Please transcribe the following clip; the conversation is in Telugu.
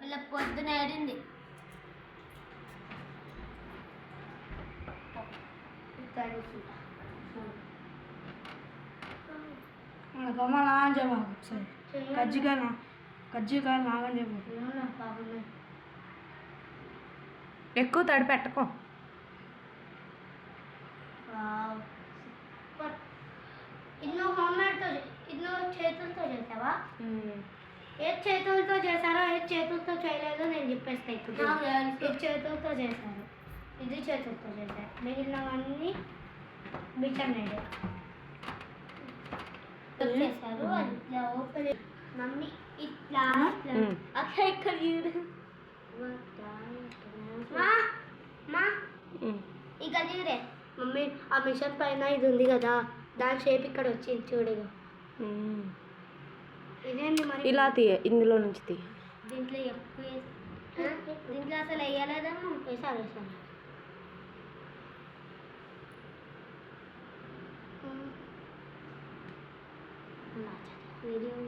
వీళ్ళ పొద్దున ఏడింది. మన బొమ్మ నా అని చెప్పు. ఒకసారి కజ్జికాయ కజ్జికాయ నాగని చెప్పు. ఎక్కువ తడి పెట్టకు. ఇన్నో హోమ్మేడ్తో ఇన్నో చేతులతో చేసావా? ఏ చేతులతో చేశారో ఏ చేతులతో చేయలేదో నేను చెప్పేస్తా ఇప్పుడు. ఇది చేతులతో చేశారు ఇది చేతులతో చేశారు మిగిలినవన్నీ బిటర్ నేడే చేశారు అది ఇట్లా ఓపెన్ మమ్మీ ఇట్లా. అక్కడ ఇక్కడ ఇక్కడ చూడే మమ్మీ ఆ మిషన్ పైన ఇది ఉంది కదా దాని షేప్ ఇక్కడ వచ్చింది చూడు ఇగో. ఇదేంటి మరి ఇలా తీయ ఇందులో నుంచి తీయ దీంట్లో ఎక్కువ వేసి- ఆ? దీంట్లో అసలు వేయలేదమ్మా వేసారు వేసారు వీడియో